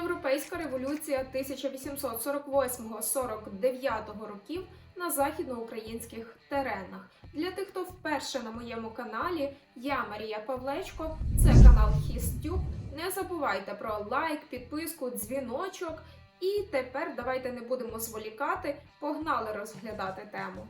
Європейська революція 1848-49 років на західноукраїнських теренах. Для тих, хто вперше на моєму каналі, я Марія Павлечко. Це канал Хістюб. Не забувайте про лайк, підписку, дзвіночок. І тепер давайте не будемо зволікати. Погнали розглядати тему.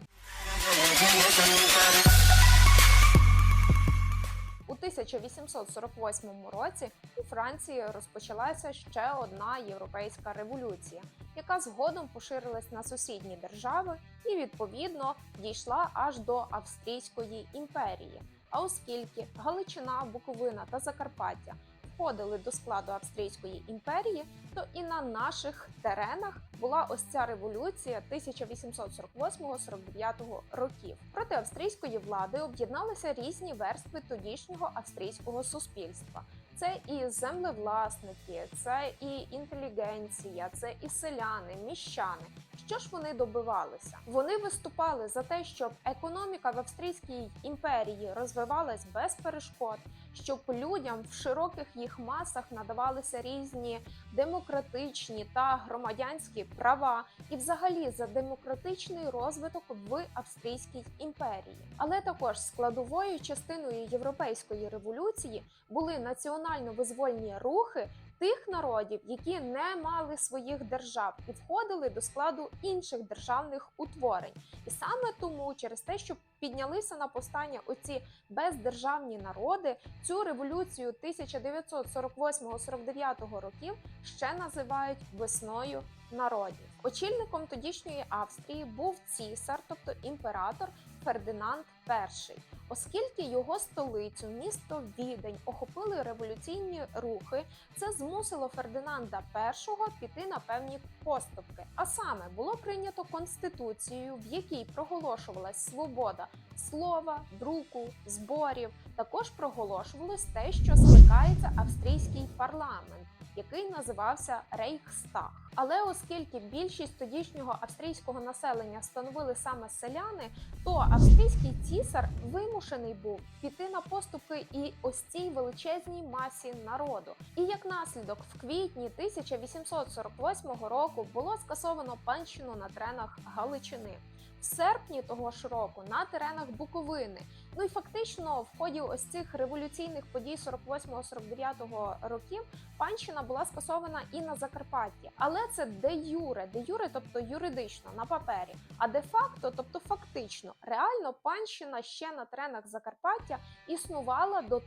У 1848 році у Франції розпочалася ще одна європейська революція, яка згодом поширилась на сусідні держави і відповідно дійшла аж до Австрійської імперії. А оскільки Галичина, Буковина та Закарпаття входили до складу Австрійської імперії, то і на наших теренах була ось ця революція 1848-49 років. Проти австрійської влади об'єдналися різні верстви тодішнього австрійського суспільства. Це і землевласники, це і інтелігенція, це і селяни, міщани. Що ж вони добивалися? Вони виступали за те, щоб економіка в Австрійській імперії розвивалась без перешкод, щоб людям в широких їх масах надавалися різні демократичні та громадянські права, і взагалі за демократичний розвиток в Австрійській імперії. Але також складовою частиною європейської революції були національно-визвольні рухи тих народів, які не мали своїх держав і входили до складу інших державних утворень. І саме тому, через те, що піднялися на повстання оці бездержавні народи, цю революцію 1948-49 років ще називають весною народів. Очільником тодішньої Австрії був цісар, тобто імператор Фердинанд І. Оскільки його столицю, місто Відень, охопили революційні рухи, це змусило Фердинанда І піти на певні поступки. А саме було прийнято конституцію, в якій проголошувалась свобода слова, друку, зборів. Також проголошувалось те, що скликається австрійський парламент, який називався Рейхстаг. Але оскільки більшість тодішнього австрійського населення становили саме селяни, то австрійський цісар вимушений був піти на поступки і ось цій величезній масі народу. І як наслідок, в квітні 1848 року було скасовано панщину на тренах Галичини. Серпні того ж року на теренах Буковини. Ну і фактично, в ході ось цих революційних подій 48-49 років панщина була скасована і на Закарпатті, але це де юре, де юре, тобто юридично на папері. А де факто, тобто фактично, реально панщина ще на теренах Закарпаття існувала до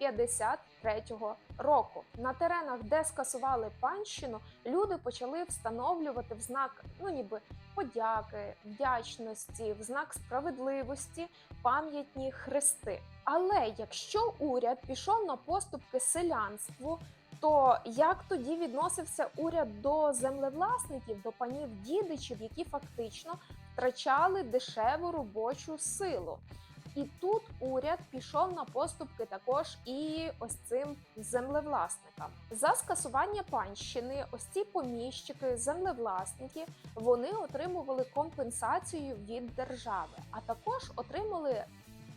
1853 року. На теренах, де скасували панщину, люди почали встановлювати в знак, ну ніби подяки, вдячності, в знак справедливості пам'ятні хрести. Але якщо уряд пішов на поступки селянству, то як тоді відносився уряд до землевласників, до панів дідичів, які фактично втрачали дешеву робочу силу? І тут уряд пішов на поступки також і ось цим землевласникам. За скасування панщини, ось ці поміщики, землевласники, вони отримували компенсацію від держави, а також отримали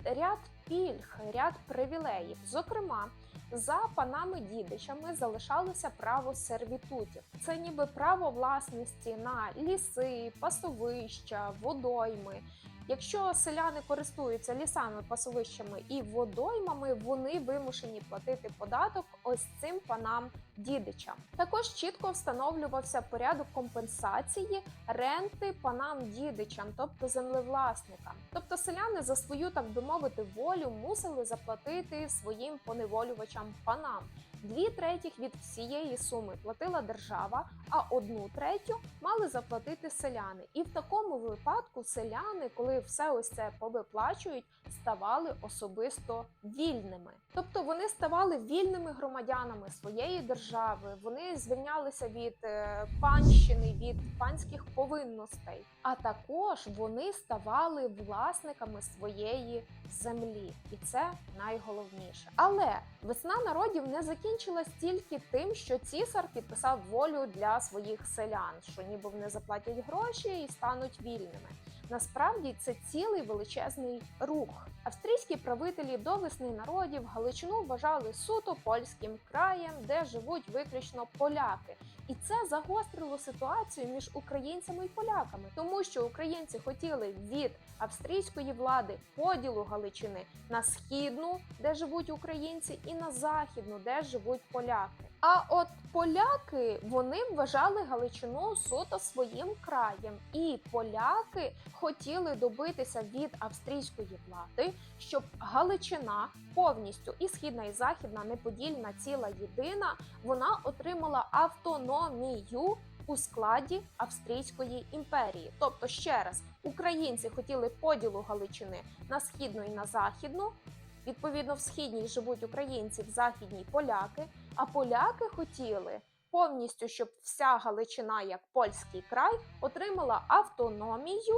ряд пільг, ряд привілеїв. Зокрема, за панами-дідичами залишалося право сервітутів. Це ніби право власності на ліси, пасовища, водойми. Якщо селяни користуються лісами, пасовищами і водоймами, вони вимушені платити податок ось цим панам дідичам. Також чітко встановлювався порядок компенсації ренти панам дідичам, тобто землевласникам. Тобто селяни за свою, так би мовити, волю мусили заплатити своїм поневолювачам панам. Дві третіх від всієї суми платила держава, а одну третю мали заплатити селяни. І в такому випадку селяни, коли все ось це повиплачують, ставали особисто вільними. Тобто вони ставали вільними громадянами своєї держави, вони звільнялися від е, панщини, від панських повинностей, а також вони ставали власниками своєї землі, і це найголовніше. Але весна народів не закінчилась тільки тим, що цісар підписав волю для своїх селян, що ніби вони заплатять гроші і стануть вільними. Насправді це цілий величезний рух. Австрійські правителі до весни народів Галичину вважали суто польським краєм, де живуть виключно поляки. І це загострило ситуацію між українцями і поляками, тому що українці хотіли від австрійської влади поділу Галичини на східну, де живуть українці, і на західну, де живуть поляки. А от поляки вони вважали Галичину суто своїм краєм, і поляки хотіли добитися від австрійської влади, щоб Галичина повністю і східна, і західна неподільна ціла єдина, вона отримала автономію у складі Австрійської імперії. Тобто, ще раз, українці хотіли поділу Галичини на східну і на західну. Відповідно, в східній живуть українці, в західній поляки. А поляки хотіли повністю, щоб вся Галичина, як польський край, отримала автономію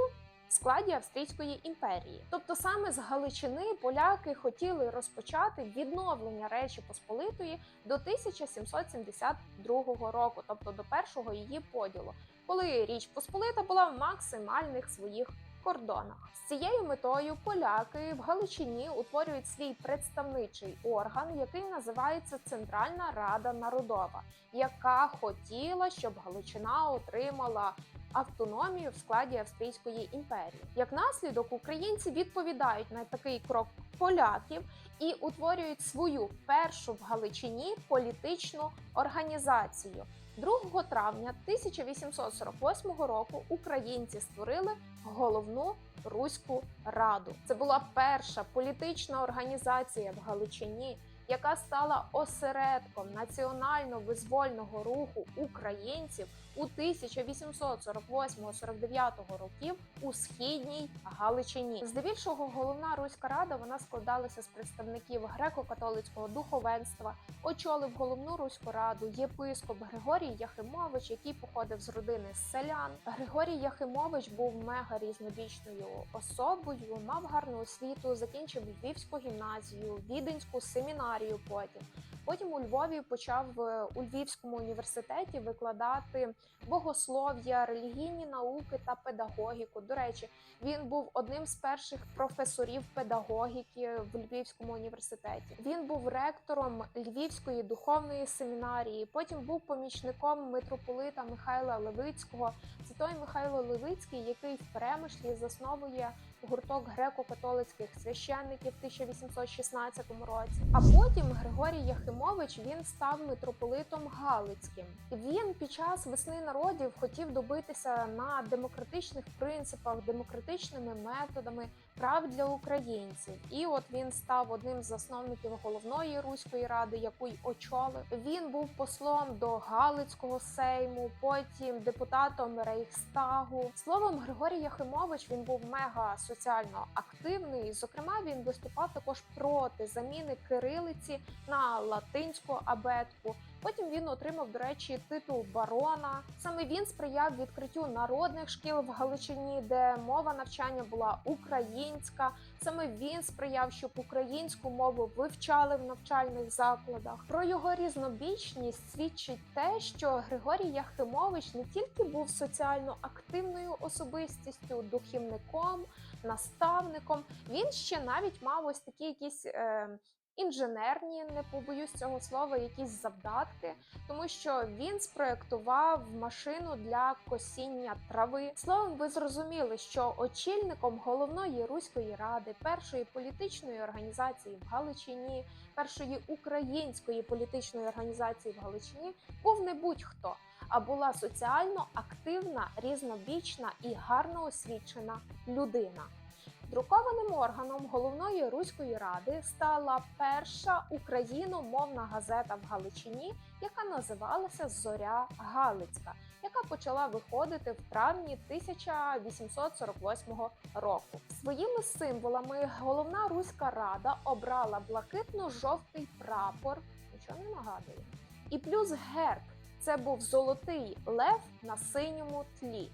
в складі Австрійської імперії. Тобто саме з Галичини поляки хотіли розпочати відновлення Речі Посполитої до 1772 року, тобто до першого її поділу, коли Річ Посполита була в максимальних своїх кордонах. З цією метою поляки в Галичині утворюють свій представничий орган, який називається Центральна Рада Народова, яка хотіла, щоб Галичина отримала автономію в складі Австрійської імперії. Як наслідок, українці відповідають на такий крок поляків і утворюють свою першу в Галичині політичну організацію. 2 травня 1848 року українці створили головну руську раду. Це була перша політична організація в Галичині, яка стала осередком національно-визвольного руху українців у 1848-49 років у східній Галичині. Здебільшого головна руська рада вона складалася з представників греко-католицького духовенства. Очолив головну руську раду єпископ Григорій Яхимович, який походив з родини селян. Григорій Яхимович був мега різнобічною особою, мав гарну освіту, закінчив Львівську гімназію, віденську семінарію. Потім потім у Львові почав е, у Львівському університеті викладати богослов'я, релігійні науки та педагогіку. До речі, він був одним з перших професорів педагогіки в Львівському університеті. Він був ректором Львівської духовної семінарії. Потім був помічником митрополита Михайла Левицького. Це той Михайло Левицький, який в Перемишлі засновує гурток греко-католицьких священників в 1816 році. А потім Григорій Яхимович він став митрополитом Галицьким. Він під час весни народів хотів добитися на демократичних принципах, демократичними методами прав для українців. І от він став одним з засновників головної руської ради, яку й очолив. Він був послом до Галицького сейму, потім депутатом Рейхстагу. Словом, Григорій Яхимович він був мега соціально активний. Зокрема, він виступав також проти заміни кирилиці на латинську абетку. Потім він отримав, до речі, титул барона. Саме він сприяв відкриттю народних шкіл в Галичині, де мова навчання була українська. Саме він сприяв, щоб українську мову вивчали в навчальних закладах. Про його різнобічність свідчить те, що Григорій Яхимович не тільки був соціально активною особистістю, духівником, наставником. Він ще навіть мав ось такі якісь. Е, інженерні, не побоюсь цього слова, якісь завдатки, тому що він спроектував машину для косіння трави. Словом, ви зрозуміли, що очільником головної руської ради, першої політичної організації в Галичині, першої української політичної організації в Галичині був не будь-хто. А була соціально активна, різнобічна і гарно освічена людина. Друкованим органом головної руської ради стала перша україномовна газета в Галичині, яка називалася Зоря Галицька, яка почала виходити в травні 1848 року. Своїми символами головна руська рада обрала блакитно-жовтий прапор, нічого не нагадує, і плюс герб. Це був золотий лев на синьому тлі.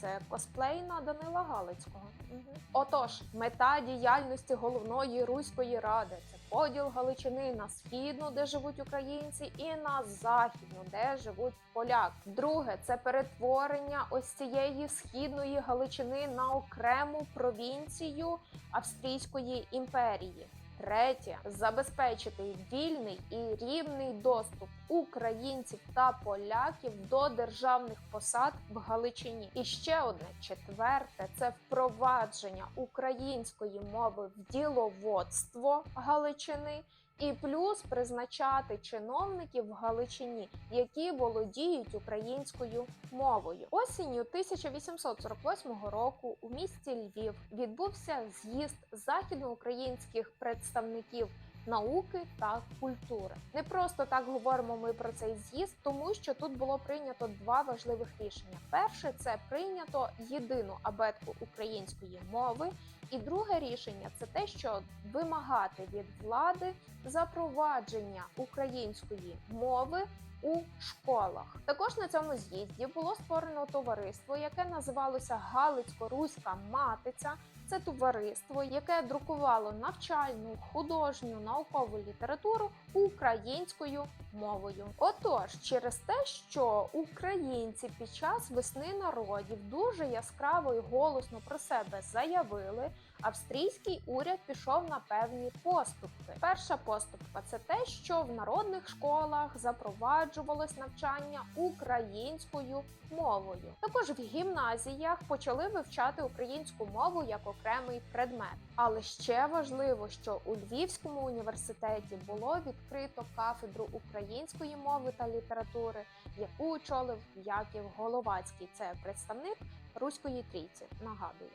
Це косплей на Данила Галицького. Угу. Отож, мета діяльності головної руської ради це поділ Галичини на східну, де живуть українці, і на західну, де живуть поляки. Друге це перетворення ось цієї східної Галичини на окрему провінцію Австрійської імперії. Третє забезпечити вільний і рівний доступ українців та поляків до державних посад в Галичині. І ще одне четверте це впровадження української мови в діловодство Галичини. І плюс призначати чиновників в Галичині, які володіють українською мовою. Осінню 1848 року у місті Львів відбувся з'їзд західноукраїнських представників науки та культури. Не просто так говоримо ми про цей з'їзд, тому що тут було прийнято два важливих рішення: перше це прийнято єдину абетку української мови. І друге рішення це те, що вимагати від влади запровадження української мови у школах. Також на цьому з'їзді було створено товариство, яке називалося Галицько-Руська Матиця. Це товариство, яке друкувало навчальну, художню, наукову літературу українською мовою. Отож, через те, що українці під час весни народів дуже яскраво і голосно про себе заявили, австрійський уряд пішов на певні поступки. Перша поступка це те, що в народних школах запроваджувалось навчання українською мовою. Також в гімназіях почали вивчати українську мову як окремий предмет. Але ще важливо, що у Львівському університеті було відкрито кафедру української мови та літератури, яку очолив Яків Головацький. Це представник Руської трійці. Нагадую.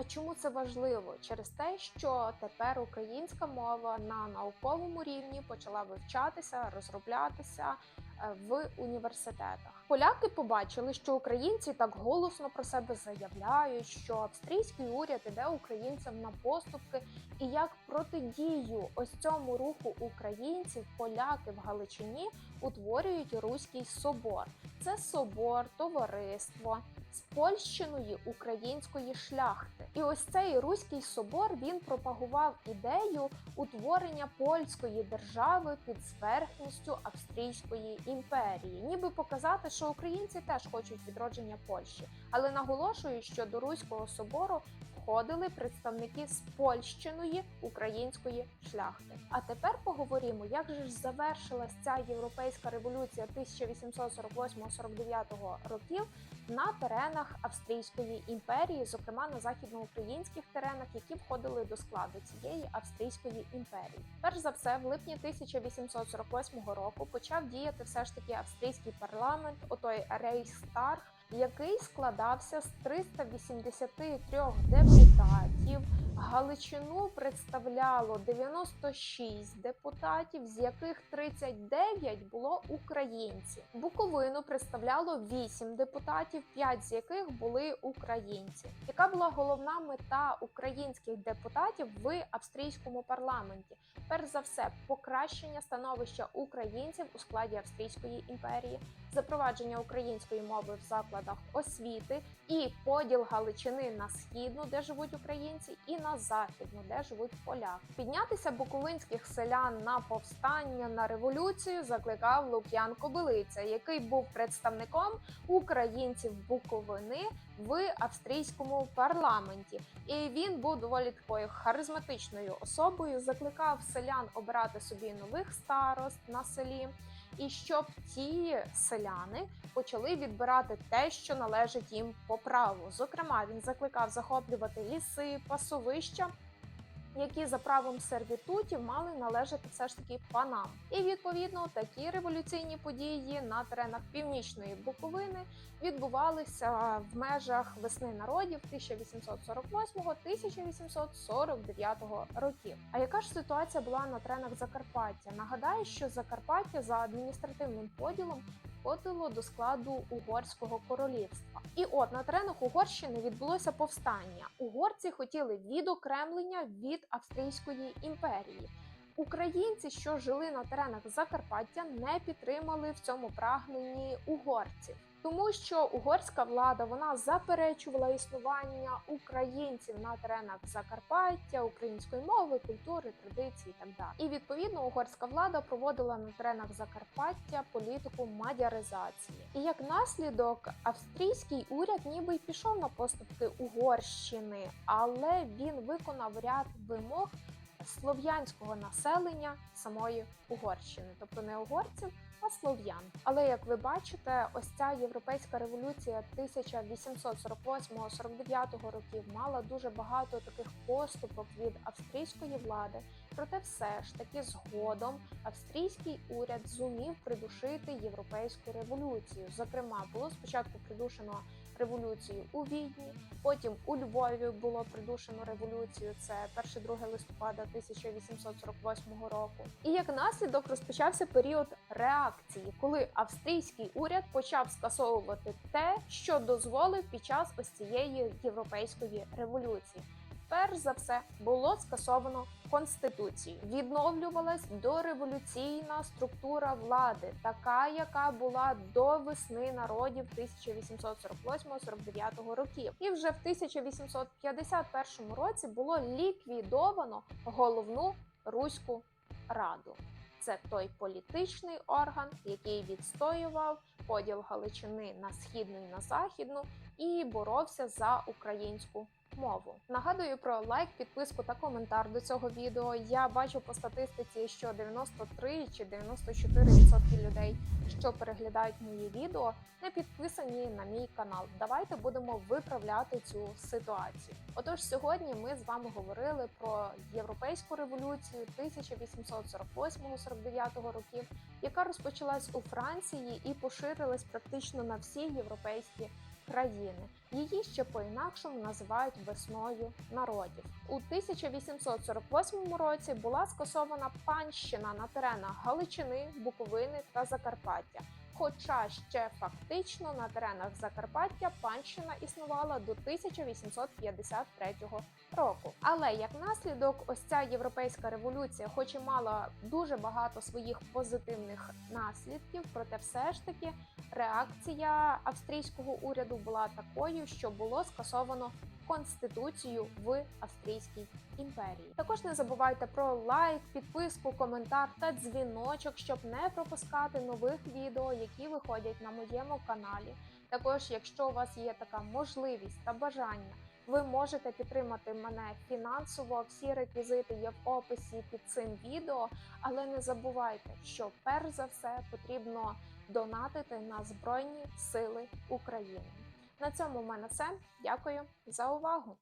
А чому це важливо? Через те, що тепер українська мова на науковому рівні почала вивчатися, розроблятися е, в університетах. Поляки побачили, що українці так голосно про себе заявляють, що австрійський уряд іде українцям на поступки, і як протидію ось цьому руху українців, поляки в Галичині утворюють Руський собор. Це собор, товариство спольщеної української шляхти. І ось цей руський собор він пропагував ідею утворення польської держави під зверхністю Австрійської імперії, ніби показати, що українці теж хочуть відродження Польщі, але наголошую, що до руського собору входили представники спольщеної української шляхти. А тепер поговоримо, як же ж завершилась ця європейська революція 1848-49 років на теренах Австрійської імперії, зокрема на західноукраїнських теренах, які входили до складу цієї Австрійської імперії. Перш за все, в липні 1848 року почав діяти все ж таки австрійський парламент, отой Рейхстаг, який складався з 383 депутатів. Галичину представляло 96 депутатів, з яких 39 було українці. Буковину представляло 8 депутатів, 5 з яких були українці. Яка була головна мета українських депутатів в австрійському парламенті? Перш за все, покращення становища українців у складі Австрійської імперії, запровадження української мови в закладах освіти і поділ Галичини на східну, де живуть українці, і на західну, де живуть поляки. Піднятися буковинських селян на повстання на революцію закликав Лук'ян Кобилиця, який був представником українців Буковини в австрійському парламенті. І він був доволі такою харизматичною особою. Закликав селян обирати собі нових старост на селі. І щоб ті селяни почали відбирати те, що належить їм по праву. Зокрема, він закликав захоплювати ліси, пасовища, які за правом сервітутів мали належати все ж таки панам. І відповідно такі революційні події на теренах північної Буковини відбувалися в межах весни народів 1848-1849 років. А яка ж ситуація була на теренах Закарпаття? Нагадаю, що Закарпаття за адміністративним поділом входило до складу угорського королівства. І от на теренах Угорщини відбулося повстання. Угорці хотіли відокремлення від Австрійської імперії. Українці, що жили на теренах Закарпаття, не підтримали в цьому прагненні угорців. Тому що угорська влада вона заперечувала існування українців на теренах Закарпаття, української мови, культури, традицій і так далі. І відповідно угорська влада проводила на теренах Закарпаття політику мадяризації. І як наслідок, австрійський уряд ніби й пішов на поступки Угорщини, але він виконав ряд вимог слов'янського населення самої Угорщини, тобто не угорців, а слов'ян. Але як ви бачите, ось ця європейська революція 1848-49 років мала дуже багато таких поступок від австрійської влади. Проте, все ж таки, згодом австрійський уряд зумів придушити європейську революцію. Зокрема, було спочатку придушено революцію у Відні, потім у Львові було придушено революцію. Це 1-2 листопада 1848 року. І як наслідок розпочався період реакції, коли австрійський уряд почав скасовувати те, що дозволив під час ось цієї європейської революції. Перш за все було скасовано конституцію. Відновлювалась дореволюційна структура влади, така, яка була до весни народів 1848-49 років. І вже в 1851 році було ліквідовано головну руську раду. Це той політичний орган, який відстоював поділ Галичини на східну і на західну, і боровся за українську мову. Нагадую про лайк, підписку та коментар до цього відео. Я бачу по статистиці, що 93 чи 94% людей, що переглядають мої відео, не підписані на мій канал. Давайте будемо виправляти цю ситуацію. Отож, сьогодні ми з вами говорили про європейську революцію 1848-49 років, яка розпочалась у Франції і поширилась практично на всі європейські країни. Її ще по-інакшому називають весною народів. У 1848 році була скасована панщина на теренах Галичини, Буковини та Закарпаття. Хоча ще фактично на теренах Закарпаття панщина існувала до 1853 року. Але як наслідок, ось ця європейська революція, хоч і мала дуже багато своїх позитивних наслідків, проте все ж таки реакція австрійського уряду була такою, що було скасовано конституцію в Австрійській імперії. Також не забувайте про лайк, підписку, коментар та дзвіночок, щоб не пропускати нових відео, які виходять на моєму каналі. Також, якщо у вас є така можливість та бажання. Ви можете підтримати мене фінансово. Всі реквізити є в описі під цим відео. Але не забувайте, що перш за все потрібно донатити на Збройні Сили України. На цьому в мене все. Дякую за увагу!